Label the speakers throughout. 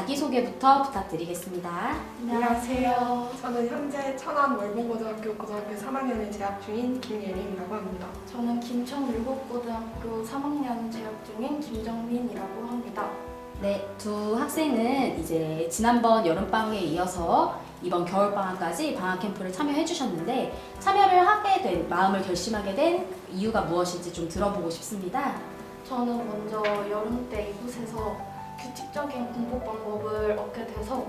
Speaker 1: 자기소개부터 부탁드리겠습니다.
Speaker 2: 안녕하세요. 저는 현재 천안 월봉고등학교 고등학교 3학년에 재학 중인 김예림이라고 합니다.
Speaker 3: 저는 김천율곡고등학교 3학년 재학 중인 김정민이라고 합니다.
Speaker 1: 네, 두 학생은 이제 지난번 여름방학에 이어서 이번 겨울방학까지 방학 캠프를 참여해 주셨는데 참여를 하게 된, 마음을 결심하게 된 이유가 무엇인지 좀 들어보고 싶습니다.
Speaker 3: 저는 먼저 여름 때 이곳에서 규칙적인 공부 방법을 얻게 돼서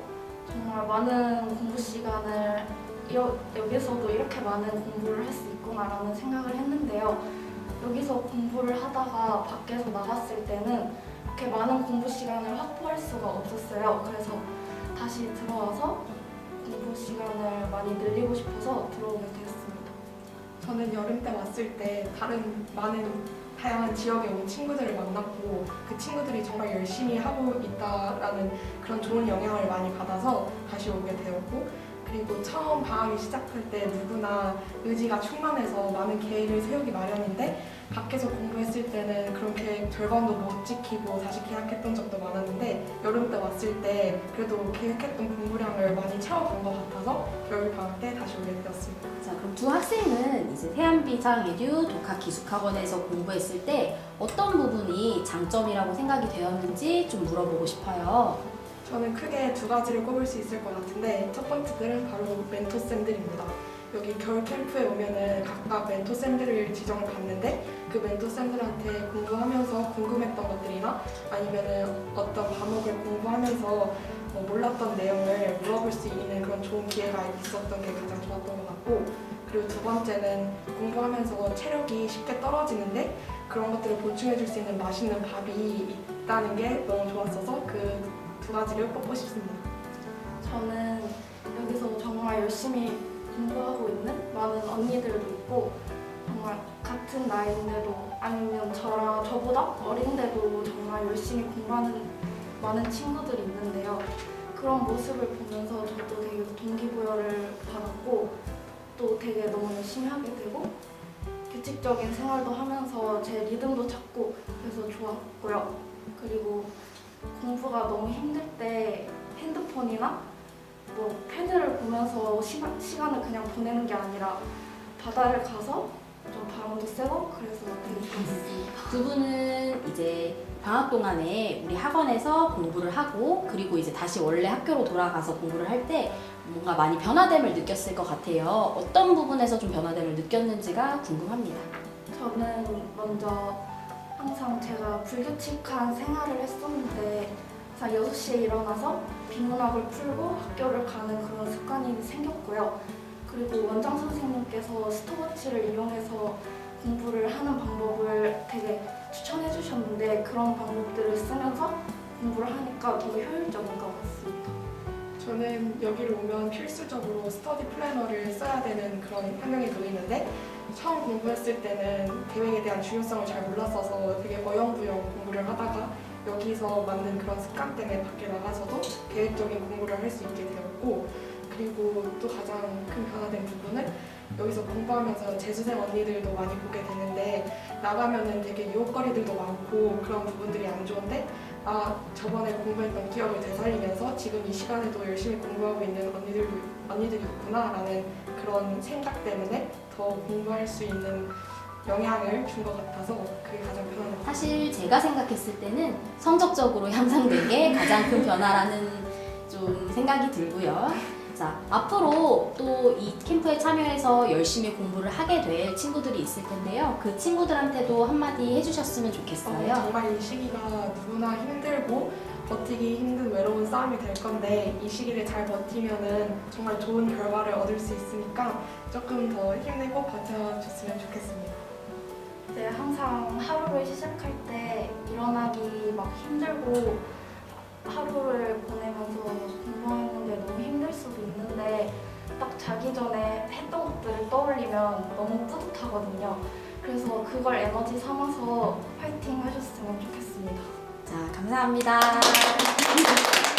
Speaker 3: 정말 많은 공부 시간을 여, 여기서도 이렇게 많은 공부를 할 수 있구나라는 생각을 했는데요. 여기서 공부를 하다가 밖에서 나갔을 때는 이렇게 많은 공부 시간을 확보할 수가 없었어요. 그래서 다시 들어와서 공부 시간을 많이 늘리고 싶어서 들어오게 되었습니다.
Speaker 2: 저는 여름 때 왔을 때 다른 많은 다양한 지역에 온 친구들을 만났고 그 친구들이 정말 열심히 하고 있다라는 그런 좋은 영향을 많이 받아서 다시 오게 되었고 그리고 처음 방학이 시작할 때 누구나 의지가 충만해서 많은 계획을 세우기 마련인데 밖에서 공부했을 때는 그런 계획 절반도 못 지키고 다시 계약했던 적도 많았는데 여름 때 왔을 때 그래도 계획했던 공부량을 많이 채워간 것 같아서 겨울 방학 때 다시 오게 되었습니다.
Speaker 1: 자, 그럼 두 학생은 이제 태안비상에듀 독학 기숙학원에서 공부했을 때 어떤 부분이 장점이라고 생각이 되었는지 좀 물어보고 싶어요.
Speaker 2: 저는 크게 두 가지를 꼽을 수 있을 것 같은데 첫 번째들은 바로 멘토쌤들입니다. 여기 겨울 캠프에 오면은 각각 멘토쌤들을 지정을 받는데 그 멘토쌤들한테 공부하면서 궁금했던 것들이나 아니면은 어떤 과목을 공부하면서 뭐 몰랐던 내용을 물어볼 수 있는 그런 좋은 기회가 있었던 게 가장 좋았던 것 같고 그리고 두 번째는 공부하면서 체력이 쉽게 떨어지는데 그런 것들을 보충해 줄 수 있는 맛있는 밥이 있다는 게 너무 좋았어서 그 두 가지를 뽑고 싶습니다.
Speaker 3: 저는 여기서 정말 열심히 공부하고 있는 많은 언니들도 있고 정말 같은 나이인데도 아니면 저랑 저보다 어린데도 정말 열심히 공부하는 많은 친구들이 있는데요. 그런 모습을 보면서 저도 되게 동기부여를 받았고 또 되게 너무 열심히 하게 되고 규칙적인 생활도 하면서 제 리듬도 찾고 그래서 좋았고요. 그리고 공부가 너무 힘들 때 핸드폰이나 뭐 패드를 보면서 시간, 시간을 그냥 보내는 게 아니라 바다를 가서 좀 바람도 쐬고 그래서 되게 좋았습니다.
Speaker 1: 두 분은 이제 방학 동안에 우리 학원에서 공부를 하고 그리고 이제 다시 원래 학교로 돌아가서 공부를 할 때 뭔가 많이 변화됨을 느꼈을 것 같아요. 어떤 부분에서 좀 변화됨을 느꼈는지가 궁금합니다.
Speaker 3: 저는 먼저 항상 제가 불규칙한 생활을 했었는데 항상 6시에 일어나서 비문학을 풀고 학교를 가는 그런 습관이 생겼고요. 그리고 원장 선생님께서 스톱워치를 이용해서 공부를 하는 방법을 되게 추천해 주셨는데 그런 방법들을 쓰면서 공부를 하니까 더 효율적인 것 같습니다.
Speaker 2: 저는 여기를 오면 필수적으로 스터디 플래너를 써야 되는 그런 환경에 놓이는데 처음 공부했을 때는 계획에 대한 중요성을 잘 몰랐어서 되게 어영부영 공부를 하다가 여기서 만든 그런 습관 때문에 밖에 나가서도 계획적인 공부를 할 수 있게 되었고 그리고 또 가장 큰 변화된 부분은 여기서 공부하면서 재수생 언니들도 많이 보게 되는데 나가면은 되게 유혹거리들도 많고 그런 부분들이 안 좋은데 아 저번에 공부했던 기억을 되살리면서 지금 이 시간에도 열심히 공부하고 있는 언니들 언니들이 있구나라는 그런 생각 때문에 더 공부할 수 있는 영향을 준 것 같아서 그게 가장 편한 것.
Speaker 1: 사실 제가 생각했을 때는 성적적으로 향상된 게 가장 큰 변화라는 좀 생각이 들고요. 자, 앞으로 또 이 캠프에 참여해서 열심히 공부를 하게 될 친구들이 있을 텐데요. 그 친구들한테도 한마디 해주셨으면
Speaker 2: 어,
Speaker 1: 좋겠어요.
Speaker 2: 정말 이 시기가 누구나 힘들고 버티기 힘든 외로운 싸움이 될 건데 이 시기를 잘 버티면은 정말 좋은 결과를 얻을 수 있으니까 조금 더 힘내고 버텨줬으면 좋겠습니다.
Speaker 3: 네, 항상 하루를 시작할 때 일어나기 막 힘들고 하루를 보내면서 공부하는 게 너무 힘들 수도 있는데 딱 자기 전에 했던 것들을 떠올리면 너무 뿌듯하거든요. 그래서 그걸 에너지 삼아서 파이팅 하셨으면 좋겠습니다.
Speaker 1: 자, 감사합니다.